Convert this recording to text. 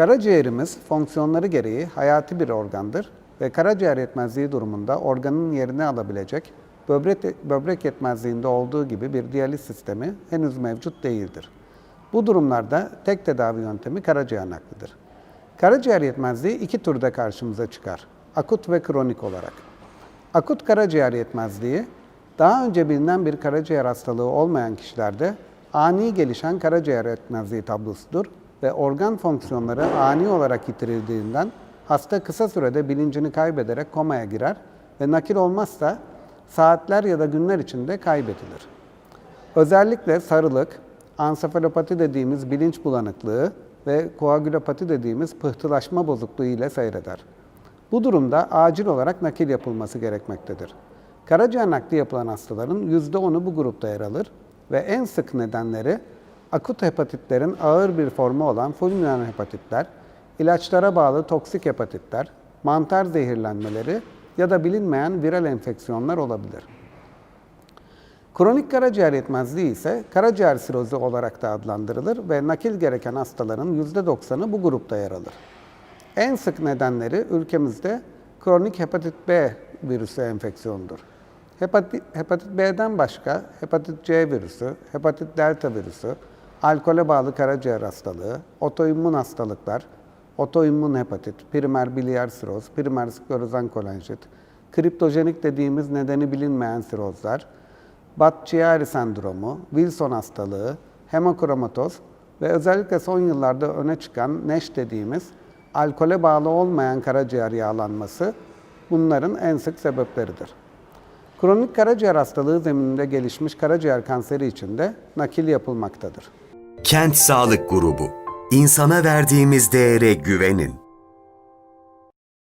Karaciğerimiz fonksiyonları gereği hayati bir organdır ve karaciğer yetmezliği durumunda organın yerini alabilecek böbrek, böbrek yetmezliğinde olduğu gibi bir diyaliz sistemi henüz mevcut değildir. Bu durumlarda tek tedavi yöntemi karaciğer naklidir. Karaciğer yetmezliği iki türde karşımıza çıkar. Akut ve kronik olarak. Akut karaciğer yetmezliği, daha önce bilinen bir karaciğer hastalığı olmayan kişilerde ani gelişen karaciğer yetmezliği tablosudur ve organ fonksiyonları ani olarak yitirildiğinden hasta kısa sürede bilincini kaybederek komaya girer ve nakil olmazsa saatler ya da günler içinde kaybedilir. Özellikle sarılık, ansefalopati dediğimiz bilinç bulanıklığı ve koagülopati dediğimiz pıhtılaşma bozukluğu ile seyreder. Bu durumda acil olarak nakil yapılması gerekmektedir. Karaciğer nakli yapılan hastaların %10'u bu grupta yer alır ve en sık nedenleri akut hepatitlerin ağır bir formu olan fulminant hepatitler, ilaçlara bağlı toksik hepatitler, mantar zehirlenmeleri ya da bilinmeyen viral enfeksiyonlar olabilir. Kronik karaciğer yetmezliği ise karaciğer sirozu olarak da adlandırılır ve nakil gereken hastaların %90'ı bu grupta yer alır. En sık nedenleri ülkemizde kronik hepatit B virüsü enfeksiyonudur. Hepatit, hepatit B'den başka hepatit C virüsü, hepatit delta virüsü, alkole bağlı karaciğer hastalığı, otoimmün hastalıklar, otoimmün hepatit, primer biliyer siroz, primer sklerozan kolanjit, kriptojenik dediğimiz nedeni bilinmeyen sirozlar, Budd-Chiari sendromu, Wilson hastalığı, hemokromatoz ve özellikle son yıllarda öne çıkan NASH dediğimiz alkole bağlı olmayan karaciğer yağlanması bunların en sık sebepleridir. Kronik karaciğer hastalığı zemininde gelişmiş karaciğer kanseri için de nakil yapılmaktadır. Kent Sağlık Grubu. İnsana verdiğimiz değere güvenin.